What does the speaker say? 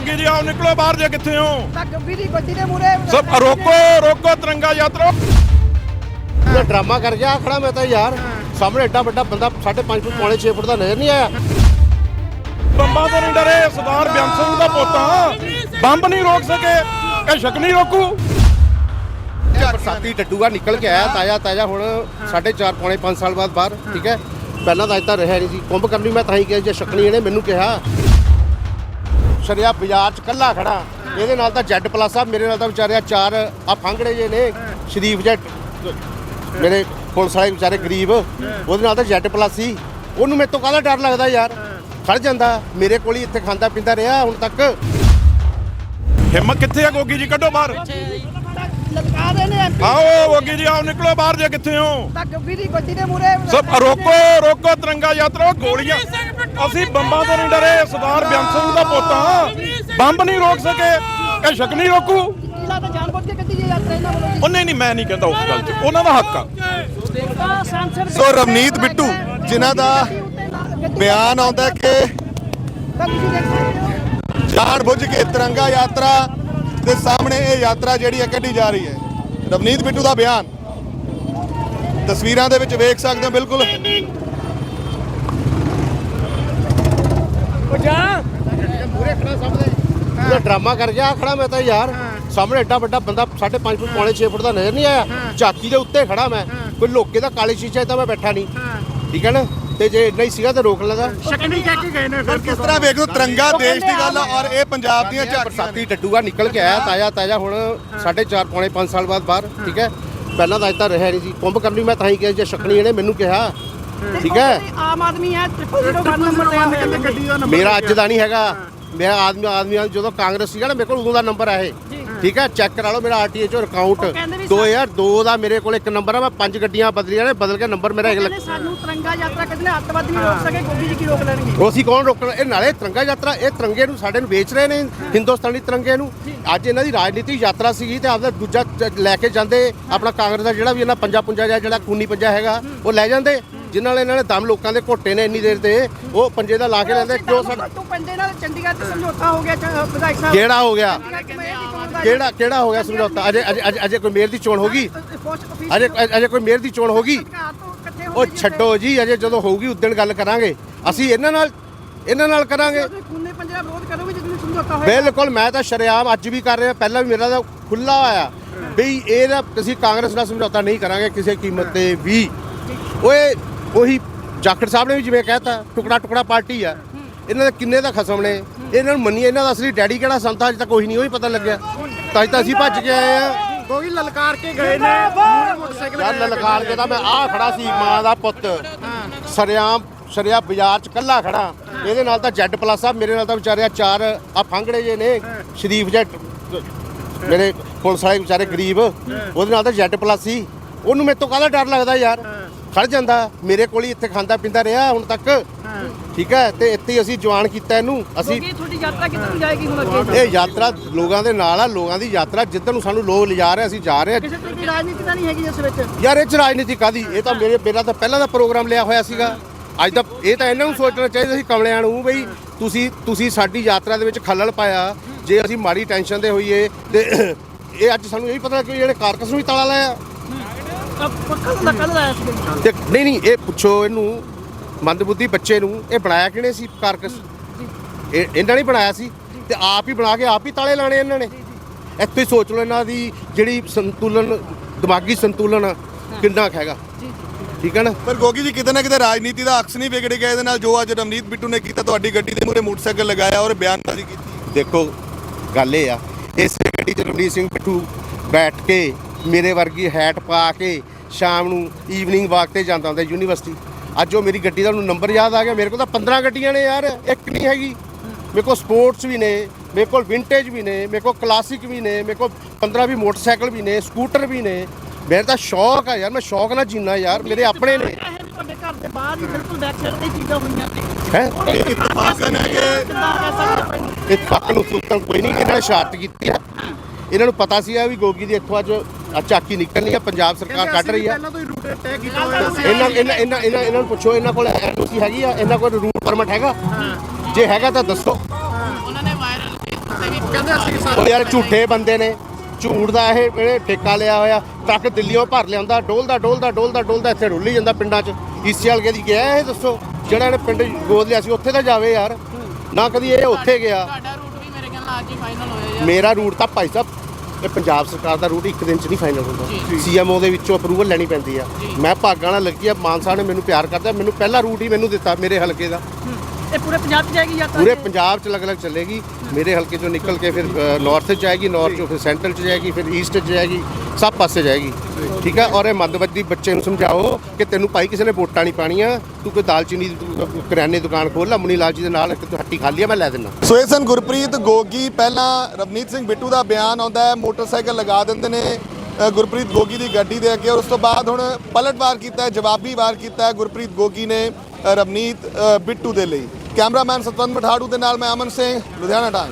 ਗੋਗੀ ਜੀ ਆਓ ਨਿਕਲੋ ਬਾਹਰ ਜੇ ਕਿੱਥੇ ਹੋ। ਤਾਂ ਗੱਡੀ ਦੀ ਗੱਡੀ ਦੇ ਮੂਰੇ ਸਭ ਰੋਕੋ ਰੋਕੋ ਤਿਰੰਗਾ ਯਾਤਰਾ। ਇਹ ਡਰਾਮਾ ਕਰ ਗਿਆ ਖੜਾ ਮੈਂ ਤਾਂ ਯਾਰ। ਸਾਹਮਣੇ ਐਡਾ ਵੱਡਾ ਬੰਦਾ 5.5 ਫੁੱਟ ਪੌਣੇ 6 ਫੁੱਟ ਦਾ ਨਜ਼ਰ ਨਹੀਂ ਆਇਆ। ਬੰਬਾਂ ਤੋਂ ਨਹੀਂ ਡਰੇ ਸਰਦਾਰ ਬਿਆਨ ਸਿੰਘ ਦਾ ਪੋਤਾ। ਬੰਬ ਨਹੀਂ ਰੋਕ ਸਕੇ ਇਹ ਸ਼ੱਕ ਨਹੀਂ ਰੋਕੂ। ਬਰਸਾਤੀ ਡੱਡੂਗਾ ਨਿਕਲ ਕੇ ਆਇਆ ਤਾਜ਼ਾ ਤਾਜ਼ਾ ਹੁਣ 4.5 ਪੌਣੇ 5 ਸਾਲ ਬਾਅਦ ਬਾਹਰ ਠੀਕ ਹੈ? ਪਹਿਲਾਂ ਤਾਂ ਅੱਜ ਤਾਂ ਰਿਹਾ ਨਹੀਂ ਸੀ। ਕੁੰਭ ਕਰਨੀ ਮੈਂ ਤਾਂ ਹੀ ਕਿਹਾ ਜੇ ਸ਼ਕਣੀ ਇਹਨੇ ਮੈਨੂੰ ਕਿਹਾ। ਸ਼ਰਿਆ ਬਾਜ਼ਾਰ ਚ ਕੱਲਾ ਖੜਾ। ਇਹਦੇ ਨਾਲ ਤਾਂ ਜੈਡ ਪਲੱਸ ਆ ਮੇਰੇ ਨਾਲ ਤਾਂ ਵਿਚਾਰਿਆ ਚਾਰ ਆ ਫੰਗੜੇ ਜੇ ਨੇ ਸ਼ਰੀਫ ਜੈਟ ਮੇਰੇ ਪੁਲਿਸ ਵਾਲੇ ਵਿਚਾਰੇ ਗਰੀਬ ਉਹਦੇ ਨਾਲ ਤਾਂ ਜੈਟ ਪਲੱਸ ਸੀ। ਉਹਨੂੰ ਮੇਰੇ ਤੋਂ ਕਾਹਦਾ ਡਰ ਲੱਗਦਾ ਯਾਰ? ਖੜ ਜਾਂਦਾ ਮੇਰੇ ਕੋਲ ਹੀ ਇੱਥੇ ਖਾਂਦਾ ਪੀਂਦਾ ਰਿਹਾ ਹੁਣ ਤੱਕ। ਹਿੰਮਤ ਕਿੱਥੇ ਆ ਗੋਗੀ ਜੀ? ਕੱਢੋ ਬਾਹਰ। ਲਲਕਾ ਰਹੇ ਨੇ ਆਓ ਗੋਗੀ ਜੀ ਆਓ ਨਿਕਲੋ ਬਾਹਰ ਜੇ ਕਿੱਥੇ ਹੋ। ਤਾਂ ਗੱਡੀ ਦੀ ਗੱਡੀ ਦੇ ਮੂਰੇ ਸਭ ਰੋਕੋ ਰੋਕੋ ਤਿਰੰਗਾ ਯਾਤਰਾ ਗੋਲੀਆਂ। ਅਸੀਂ ਬੰਬਾਂ ਤੋਂ ਨਹੀਂ ਡਰੇ, ਸਰਦਾਰ ਬਿਆਨ ਸਿੰਘ ਦਾ ਪੋਤਾ ਬੰਬ ਨਹੀਂ ਰੋਕ ਸਕੇ, ਇਹ ਸ਼ੱਕ ਨਹੀਂ ਰੋਕੂ। ਉਹਨੇ ਨਹੀਂ, ਮੈਂ ਨਹੀਂ ਕਹਿੰਦਾ ਉਸ ਗੱਲ 'ਚ ਉਹਨਾਂ ਦਾ ਹੱਕ ਆ। ਸੋ ਰਵਨੀਤ ਬਿੱਟੂ, ਜਿਨ੍ਹਾਂ ਦਾ ਬਿਆਨ ਆਉਂਦਾ ਕਿ ਜਾਣ ਬੁੱਝ ਕੇ ਤਿਰੰਗਾ ਯਾਤਰਾ ਦੇ ਸਾਹਮਣੇ ਇਹ ਯਾਤਰਾ ਜਿਹੜੀ ਹੈ ਕੱਢੀ ਜਾ ਰਹੀ ਹੈ। ਰਵਨੀਤ ਬਿੱਟੂ ਦਾ ਬਿਆਨ। ਤਸਵੀਰਾਂ ਦੇ ਵਿੱਚ ਵੇਖ ਸਕਦੇ ਹੋ ਬਿਲਕੁਲ। ਮੂਰੇ ਖੜਾ ਸਾਹਮਣੇ। ਇਹ ਡਰਾਮਾ ਕਰ ਗਿਆ ਖੜਾ ਮੈਂ ਤਾਂ ਯਾਰ। ਸਾਹਮਣੇ ਐਡਾ ਵੱਡਾ ਬੰਦਾ 5.5 ਫੁੱਟ ਪੌਣੇ 6 ਫੁੱਟ ਦਾ ਨਜ਼ਰ ਨਹੀਂ ਆਇਆ। ਝਾਕੀ ਦੇ ਉੱਤੇ ਖੜਾ ਮੈਂ। ਕੋਈ ਲੋਕੇ ਦਾ ਕਾਲੇ ਸ਼ੀਸ਼ੇ 'ਚ ਤਾਂ ਮੈਂ ਬੈਠਾ ਨਹੀਂ। ਠੀਕ ਹੈ ਨਾ? ਤੇ ਜੇ ਇੰਨਾ ਹੀ ਸੀਗਾ ਤਾਂ ਰੋਕ ਲੈਂਦਾ। ਕਿਸ ਤਰ੍ਹਾਂ ਵੇਖਦੇ ਹੋ ਤਿਰੰਗਾ ਦੇਸ਼ ਦੀ ਗੱਲ ਔਰ ਇਹ ਪੰਜਾਬ ਦੀਆਂ ਝਾਕੀਆਂ ਬਰਸਾਤੀ ਡੱਡੂਗਾ ਨਿਕਲ ਕੇ ਆਇਆ ਤਾਜ਼ਾ ਤਾਜ਼ਾ ਹੁਣ 4.5 ਪੌਣੇ 5 ਸਾਲ ਬਾਅਦ ਬਾਹਰ ਠੀਕ ਹੈ? ਪਹਿਲਾਂ ਤਾਂ ਅੱਜ ਤਾਂ ਰਿਹਾ ਨਹੀਂ ਸੀ। ਕੁੰਭ ਕਰਨੀ ਮੈਂ ਤਾਂ ਹੀ ਕਿਹਾ ਜੇ ਸ਼ਕਣੀ ਇਹਨੇ ਮੈਨੂੰ ਕਿਹਾ ਠੀਕ ਹੈ। ਆਮ ਆਦਮੀ ਹੈ 001 ਨੰਬਰ ਤੇ ਆਵੇ ਗੱਡੀ ਮੇਰਾ ਅੱਜ ਦਾ ਨਹੀਂ ਹੈਗਾ। ਮੇਰਾ ਆਦਮੀ ਆਦਮੀ ਜਦੋਂ ਕਾਂਗਰਸ ਸੀਗਾ ਨਾ ਮੇਰੇ ਕੋਲ ਉਦੋਂ ਦਾ ਨੰਬਰ ਆ ਇਹ। ਠੀਕ ਹੈ ਚੈੱਕ ਕਰਾ ਲਓ ਮੇਰਾ ਆਰਟੀਏ ਚੋਂ ਅਕਾਊਂਟ। ਕਹਿੰਦੇ ਵੀ 2002 ਦਾ ਮੇਰੇ ਕੋਲ ਇੱਕ ਨੰਬਰ ਆ ਮੈਂ ਪੰਜ ਗੱਡੀਆਂ ਬਦਲੀਆਂ ਨੇ ਬਦਲ ਕੇ ਨੰਬਰ ਮੇਰਾ ਇੱਕ ਲੱਗ ਸਾਨੂੰ ਤਿਰੰਗਾ ਯਾਤਰਾ ਕੱਢਣੇ ਅੱਤਵਾਦੀ ਨਹੀਂ ਰੋਕ ਸਕੇ ਗੋਗੀ ਜੀ ਕੀ ਰੋਕ ਲੈਣਗੇ? ਉਹ ਅਸੀਂ ਕੌਣ ਰੋਕਣ ਇਹ ਨਾਲੇ ਤਿਰੰਗਾ ਯਾਤਰਾ ਇਹ ਤਿਰੰਗੇ ਨੂੰ ਸਾਡੇ ਨੂੰ ਵੇਚ ਰਹੇ ਨੇ ਹਿੰਦੁਸਤਾਨੀ ਤਿਰੰਗੇ ਨੂੰ। ਅੱਜ ਇਹਨਾਂ ਦੀ ਰਾਜਨੀਤੀ ਯਾਤਰਾ ਸੀਗੀ ਤੇ ਆਪਦਾ ਦੂਜਾ ਲੈ ਕੇ ਜਾਂਦੇ ਆਪਣਾ ਕਾਂਗਰਸ ਦਾ ਜਿਹੜਾ ਵੀ ਇਹਨਾਂ ਪੰਜਾ ਪੁੰਜਾ ਜਿਹਾ ਜਿਹੜਾ ਕੂਨੀ ਪੰਜਾ ਹੈਗਾ ਉਹ ਲੈ ਜਾਂਦੇ। ਜਿਨ੍ਹਾਂ ਨਾਲ ਇਹਨਾਂ ਨੇ ਦਮ ਲੋਕਾਂ ਦੇ ਘੋਟੇ ਨੇ ਇੰਨੀ ਦੇਰ ਤੇ ਉਹ ਪੰਜੇ ਦਾ ਲਾ ਕੇ ਲੈਂਦੇ ਕਿਉਂ ਸਾਡਾ ਤੂੰ ਪੰਜੇ ਨਾਲ ਚੰਡੀਗੜ੍ਹ ਤੇ ਸਮਝੌਤਾ ਹੋ ਗਿਆ ਵਿਧਾਇਕ ਸਾਹਿਬ? ਕਿਹੜਾ ਹੋ ਗਿਆ? ਕਿਹੜਾ ਕਿਹੜਾ ਹੋ ਗਿਆ ਸਮਝੌਤਾ? ਅਜੇ ਅਜੇ ਅਜੇ- ਕੋਈ ਮੇਅਰ ਦੀ ਚੋਣ ਹੋਗੀ? ਅਜੇ ਅਜੇ ਕੋਈ ਮੇਅਰ ਦੀ ਚੋਣ ਹੋਗੀ? ਤੋਂ ਉਹ ਛੱਡੋ ਜੀ ਅਜੇ ਜਦੋਂ ਹੋਊਗੀ ਉਦੋਂ ਗੱਲ ਕਰਾਂਗੇ। ਅਸੀਂ ਇਹਨਾਂ ਨਾਲ ਇਹਨਾਂ ਨਾਲ ਕਰਾਂਗੇ। ਤੁਸੀਂ ਖੂਨੇ ਪੰਜੇ ਦਾ ਵਿਰੋਧ ਕਰੋਗੇ ਜੇ ਤੁਸੀਂ ਸਮਝੌਤਾ ਹੋਏਗਾ। ਬਿਲਕੁਲ ਮੈਂ ਤਾਂ ਸ਼ਰੇਆਮ ਅੱਜ ਵੀ ਕਰ ਰਿਹਾ। ਪਹਿਲਾਂ ਵੀ ਮੇਰਾ ਤਾਂ ਖੁੱਲਾ ਆਇਆ ਵੀ ਇਹਦਾ ਅਸੀਂ ਕਾਂਗਰਸ ਨਾਲ ਸਮਝੌਤਾ ਨਹੀਂ ਕਰਾਂਗੇ ਕਿਸੇ ਕੀਮਤ ਤੇ ਵੀ। ਓਏ ਉਹੀ ਜਾਖੜ ਸਾਹਿਬ ਨੇ ਵੀ ਜਿਵੇਂ ਕਹਿਤਾ ਟੁਕੜਾ ਟੁਕੜਾ ਪਾਰਟੀ ਆ। ਇਹਨਾਂ ਦੇ ਕਿੰਨੇ ਦਾ ਖਸਮ ਨੇ। ਇਹਨਾਂ ਨੂੰ ਮੰਨੀਏ ਇਹਨਾਂ ਦਾ ਅਸਲੀ ਡੈਡੀ ਕਿਹੜਾ ਸੰਤਾ ਅਜੇ ਤੱਕ ਕੋਈ ਨਹੀਂ ਉਹ ਹੀ ਪਤਾ ਲੱਗਿਆ। ਤਾਂ ਅੱਜ ਤਾਂ ਅਸੀਂ ਭੱਜ ਕੇ ਆਏ ਆ। ਕੋਈ ਲਲਕਾਰ ਕੇ ਗਏ ਨੇ ਮੋਟਰਸਾਈਕਲ ਯਾਰ ਲਲਕਾਰ ਕੇ ਤਾਂ ਮੈਂ ਆ ਖੜਾ ਸੀ ਮਾਂ ਦਾ ਪੁੱਤ। ਸਰਿਆਮ ਸ਼ਰਿਆ ਬਾਜ਼ਾਰ ਚ ਕੱਲਾ ਖੜਾ। ਇਹਦੇ ਨਾਲ ਤਾਂ ਜੈਡ ਪਲੱਸ ਆ ਮੇਰੇ ਨਾਲ ਤਾਂ ਵਿਚਾਰਿਆ ਚਾਰ ਆ ਫੰਗੜੇ ਜੇ ਨੇ। ਸ਼ਰੀਫ ਜੈਟ ਮੇਰੇ ਪੁਲਿਸ ਵਾਲੇ ਵਿਚਾਰੇ ਗਰੀਬ। ਉਹਦੇ ਨਾਲ ਤਾਂ ਜੈਡ ਪਲੱਸ ਸੀ। ਉਹਨੂੰ ਮੇਰੇ ਤੋਂ ਕਾਹਦਾ ਡਰ ਲੱਗਦਾ ਯਾਰ? ਖੜ ਜਾਂਦਾ ਮੇਰੇ ਕੋਲ ਹੀ ਇੱਥੇ ਖਾਂਦਾ ਪੀਂਦਾ ਰਿਹਾ ਹੁਣ ਤੱਕ। ਠੀਕ ਹੈ ਤੇ ਇੱਥੇ ਹੀ ਅਸੀਂ ਜਵਾਨ ਕੀਤਾ ਇਹਨੂੰ। ਅਸੀਂ ਕਿਉਂਕਿ ਤੁਹਾਡੀ ਯਾਤਰਾ ਕਿੱਧਰ ਨੂੰ ਜਾਏਗੀ ਹੁਣ ਅੱਗੇ? ਇਹ ਯਾਤਰਾ ਲੋਕਾਂ ਦੇ ਨਾਲ ਆ ਲੋਕਾਂ ਦੀ ਯਾਤਰਾ ਜਿੱਧਰ ਨੂੰ ਸਾਨੂੰ ਲੋਕ ਲਿਜਾ ਰਹੇ ਅਸੀਂ ਜਾ ਰਹੇ ਹਾਂ ਕਿਸੇ ਤਰੀਕੇ ਦੀ ਰਾਜਨੀਤੀ ਤਾਂ ਨਹੀਂ ਹੈਗੀ ਇਸ ਵਿੱਚ। ਯਾਰ ਇਹ ਚ ਰਾਜਨੀਤੀ ਕਾਦੀ ਇਹ ਤਾਂ ਮੇਰੇ ਮੇਰਾ ਤਾਂ ਪਹਿਲਾਂ ਦਾ ਪ੍ਰੋਗਰਾਮ ਲਿਆ ਹੋਇਆ ਸੀਗਾ। ਅੱਜ ਤਾਂ ਇਹ ਤਾਂ ਇਹਨਾਂ ਨੂੰ ਸੋਚਣਾ ਚਾਹੀਦਾ ਸੀ ਕਮਲਿਆਂ ਨੂੰ ਬਈ ਤੁਸੀਂ ਤੁਸੀਂ ਸਾਡੀ ਯਾਤਰਾ ਦੇ ਵਿੱਚ ਖੱਲਲ ਪਾਇਆ। ਜੇ ਅਸੀਂ ਮਾੜੀ ਟੈਨਸ਼ਨ ਦੇ ਹੋਈਏ ਤੇ ਇਹ ਅੱਜ ਸਾਨੂੰ ਇਹ ਵੀ ਪਤਾ ਗਿਆ ਜਿਹੜੇ ਕਾਰਕਸ ਨੂੰ ਵੀ ਤਾਲਾ ਲਾਇਆ। ਪੱਕਾ ਤਾਂ ਕੱਲ ਆਇਆ ਸੀ ਤੇ ਨਹੀਂ ਨਹੀਂ ਇਹ ਪੁੱਛੋ ਇਹਨੂੰ ਮੰਦਬੁੱਧੀ ਬੱਚੇ ਨੂੰ ਇਹ ਬਣਾਇਆ ਕਿਹਨੇ ਸੀ ਕਾਰਕਸ? ਇਹ ਇਹਨਾਂ ਨੇ ਬਣਾਇਆ ਸੀ ਤੇ ਆਪ ਹੀ ਬਣਾ ਕੇ ਆਪ ਹੀ ਤਾਲੇ ਲਾਣੇ ਇਹਨਾਂ ਨੇ। ਇੱਥੇ ਹੀ ਸੋਚ ਲਓ ਇਹਨਾਂ ਦੀ ਜਿਹੜੀ ਸੰਤੁਲਨ ਦਿਮਾਗੀ ਸੰਤੁਲਨ ਕਿੰਨਾ ਕੁ ਹੈਗਾ। ਠੀਕ ਹੈ ਨਾ? ਪਰ ਗੋਗੀ ਜੀ ਕਿਤੇ ਨਾ ਕਿਤੇ ਰਾਜਨੀਤੀ ਦਾ ਅਕਸ ਨਹੀਂ ਵਿਗੜ ਗਿਆ। ਇਹਦੇ ਨਾਲ ਜੋ ਅੱਜ ਰਵਨੀਤ ਬਿੱਟੂ ਨੇ ਕੀਤਾ ਤੁਹਾਡੀ ਗੱਡੀ ਦੇ ਮੂਹਰੇ ਮੋਟਰਸਾਈਕਲ ਲਗਾਇਆ ਔਰ ਬਿਆਨਬਾਜ਼ੀ ਕੀਤੀ। ਦੇਖੋ ਗੱਲ ਇਹ ਆ ਇਸ ਗੱਡੀ 'ਚ ਰਣਜੀਤ ਸਿੰਘ ਪਿੱਠੂ ਬੈਠ ਕੇ ਮੇਰੇ ਵਰਗੀ ਹੈਟ ਪਾ ਕੇ ਸ਼ਾਮ ਨੂੰ ਈਵਨਿੰਗ ਵਾਕ ਤੇ ਜਾਂਦਾ ਹੁੰਦਾ ਯੂਨੀਵਰਸਿਟੀ ਅੱਜ ਉਹ ਮੇਰੀ ਗੱਡੀ ਦਾ ਉਹਨੂੰ ਨੰਬਰ ਯਾਦ ਆ ਗਿਆ ਮੇਰੇ ਕੋਲ ਤਾਂ 15 ਗੱਡੀਆਂ ਨੇ ਯਾਰ ਇੱਕ ਨਹੀਂ ਹੈਗੀ ਮੇਰੇ ਕੋਲ ਸਪੋਰਟਸ ਵੀ ਨੇ ਮੇਰੇ ਕੋਲ ਵਿੰਟੇਜ ਵੀ ਨੇ ਮੇਰੇ ਕੋਲ ਕਲਾਸਿਕ ਵੀ ਨੇ ਮੇਰੇ ਕੋਲ 15 ਵੀ ਮੋਟਰਸਾਈਕਲ ਵੀ ਨੇ ਸਕੂਟਰ ਵੀ ਨੇ ਮੇਰੇ ਤਾਂ ਸ਼ੌਕ ਆ ਯਾਰ ਮੈਂ ਸ਼ੌਕ ਨਾਲ ਜੀਣਾ ਯਾਰ ਮੇਰੇ ਆਪਣੇ ਨੇ ਤੁਹਾਡੇ ਘਰ ਦੇ ਬਾਹਰ ਹੀ ਬਿਲਕੁਲ ਬੈਕ ਸਾਈਡ ਤੇ ਚੀਜ਼ਾਂ ਹੋਈਆਂ ਨੇ ਹੈ ਇਤਫਾਕਨ ਹੈ ਕਿ ਕਿੱਦਾਂ ਕਹਿ ਸਕਦੇ ਹੋ? ਇਹ ਫੱਕ ਨੂੰ ਸੁੱਤਣ ਕੋਈ ਨਹੀਂ ਇਹਨਾਂ ਨੇ ਸ਼ਾਰਟ ਕੀਤੀ ਆ ਇਹਨਾਂ ਨੂੰ ਪਤਾ ਸੀ ਆ ਵੀ ਗੋਗੀ ਦੀ ਇੱਥੋਂ ਅੱਜ ਆ ਝਾਕੀ ਨਿਕਲਣੀ ਆ ਪੰਜਾਬ ਸਰਕਾਰ ਕੱਢ ਰਹੀ ਆ। ਪਹਿਲਾਂ ਤੋਂ ਹੀ ਰੂਟ ਤੈਅ ਕੀਤਾ ਹੋਇਆ। ਸੀ ਇਹਨਾਂ ਇਹਨਾਂ ਇਹਨਾਂ ਇਹਨਾਂ ਇਹਨਾਂ ਨੂੰ ਪੁੱਛੋ ਇਹਨਾਂ ਕੋਲ ਐਨਓਸੀ ਹੈਗੀ ਆ ਇਹਨਾਂ ਕੋਲ ਰੂਟ ਪਰਮਿਟ ਹੈਗਾ? ਜੇ ਹੈਗਾ ਤਾਂ ਦੱਸੋ। ਤੇ ਵੀ ਕਹਿੰਦੇ ਅਸੀਂ ਉਹ ਯਾਰ ਝੂਠੇ ਬੰਦੇ ਨੇ ਝੂਠ ਦਾ ਇਹ ਇਹ ਠੇਕਾ ਲਿਆ ਹੋਇਆ ਟਰੱਕ ਦਿੱਲੀੋਂ ਭਰ ਲਿਆਉਂਦਾ ਡੋਲਦਾ ਡੋਲਦਾ ਡੋਲਦਾ ਡੋਲਦਾ ਇੱਥੇ ਰੁੱਲੀ ਜਾਂਦਾ ਪਿੰਡਾਂ 'ਚ। ਈਸੀਐਲ ਕੇ ਦੀ ਗਿਆ ਇਹ ਦੱਸੋ ਜਿਹੜਾ ਇਹਨੇ ਪਿੰਡ ਗੋਦ ਲਿਆ ਸੀ ਉੱਥੇ ਤਾਂ ਜਾਵੇ ਯਾਰ। ਨਾ ਕਦੀ ਇਹ ਉੱਥੇ ਗਿਆ। ਤੁਹਾਡਾ ਰੂਟ ਵੀ ਮੇਰੇ ਖਿਆਲ ਨਾਲ ਅੱਜ ਹੀ ਫਾਈਨਲ ਹੋਇਆ ਯਾਰ ਮੇਰਾ ਰੂਟ ਤਾਂ ਭਾਈ ਸਾਹਿਬ ਇਹ ਪੰਜਾਬ ਸਰਕਾਰ ਦਾ ਰੂਟ ਇੱਕ ਦਿਨ 'ਚ ਨਹੀਂ ਫਾਈਨਲ ਹੁੰਦਾ। ਸੀਐਮਓ ਦੇ ਵਿੱਚੋਂ ਅਪਰੂਵਲ ਲੈਣੀ ਪੈਂਦੀ ਆ। ਮੈਂ ਭਾਗਾਂ ਨਾਲ ਲੱਗੀ ਆ ਮਾਨ ਸਾਹਿਬ ਨੇ ਮੈਨੂੰ ਪਿਆਰ ਕਰਦਾ ਮੈਨੂੰ ਪਹਿਲਾ ਰੂਟ ਹੀ ਮੈਨੂੰ ਦਿੱਤਾ ਮੇਰੇ ਹਲਕੇ ਦਾ। ਇਹ ਪੂਰੇ ਪੰਜਾਬ 'ਚ ਜਾਏਗੀ ਯਾਤਰਾ ਪੂਰੇ ਪੰਜਾਬ 'ਚ ਅਲੱਗ-ਅਲੱਗ ਚੱਲੇਗੀ। ਮੇਰੇ ਹਲਕੇ ਚੋਂ ਨਿਕਲ ਕੇ ਫਿਰ ਨਾਰਥ 'ਚ ਜਾਏਗੀ ਨਾਰਥ 'ਚੋਂ ਫਿਰ ਸੈਂਟਰਲ 'ਚ ਜਾਏਗੀ ਫਿਰ ਈਸਟ 'ਚ ਜਾਏਗੀ। ਸਭ ਪਾਸੇ ਜਾਏਗੀ। ਠੀਕ ਹੈ ਔਰ ਇਹ ਮੱਧਵਰਗੀ ਬੱਚੇ ਨੂੰ ਸਮਝਾਓ ਕਿ ਤੈਨੂੰ ਭਾਈ ਕਿਸੇ ਨੇ ਵੋਟਾਂ ਨਹੀਂ ਪਾਣੀਆਂ, ਤੂੰ ਕੋਈ ਦਾਲਚੀਨੀ ਦੀ ਕਰਿਆਨੇ ਦੁਕਾਨ ਖੋਲ ਲਾ, ਮੁਨੀ ਲਾਲ ਜੀ ਦੇ ਨਾਲ ਇੱਕ ਹੱਟੀ ਖਾਲੀ ਆ, ਮੈਂ ਲੈ ਦਿੰਦਾ। ਸੋ ਇਹ ਸਨ ਗੁਰਪ੍ਰੀਤ ਗੋਗੀ, ਪਹਿਲਾਂ ਰਵਨੀਤ ਸਿੰਘ ਬਿੱਟੂ ਦਾ ਬਿਆਨ ਆਉਂਦਾ ਹੈ, ਮੋਟਰਸਾਈਕਲ ਲਗਾ ਦਿੰਦੇ ਨੇ ਗੁਰਪ੍ਰੀਤ ਗੋਗੀ ਦੀ ਗੱਡੀ ਦੇ ਅੱਗੇ, ਔਰ ਉਸ ਤੋਂ ਬਾਅਦ ਹੁਣ ਪਲਟਵਾਰ ਕੀਤਾ ਹੈ, ਜਵਾਬੀ ਵਾਰ ਕੀਤਾ ਹੈ ਗੁਰਪ੍ਰੀਤ ਗੋਗੀ ਨੇ ਰਵਨੀਤ ਬਿੱਟੂ ਦੇ ਲਈ। ਕੈਮਰਾਮੈਨ ਸਤਵੰਤ ਮਠਾੜੂ ਦੇ ਨਾਲ ਮੈਂ ਅਮਨ ਸਿੰਘ, ਲੁਧਿਆਣਾ ਟਾਈਮ।